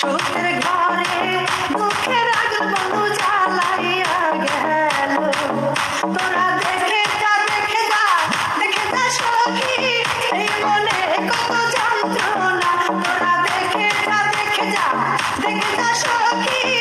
সুখের ঘরে, দুঃখের আগুন বন্ধু জ্বালাইয়া গেল। তোরা দেখে যা দেখে যা দেখে যা সখী এই মনে কত যন্ত্রণা। তোরা দেখে যা দেখে যা দেখে যা সখী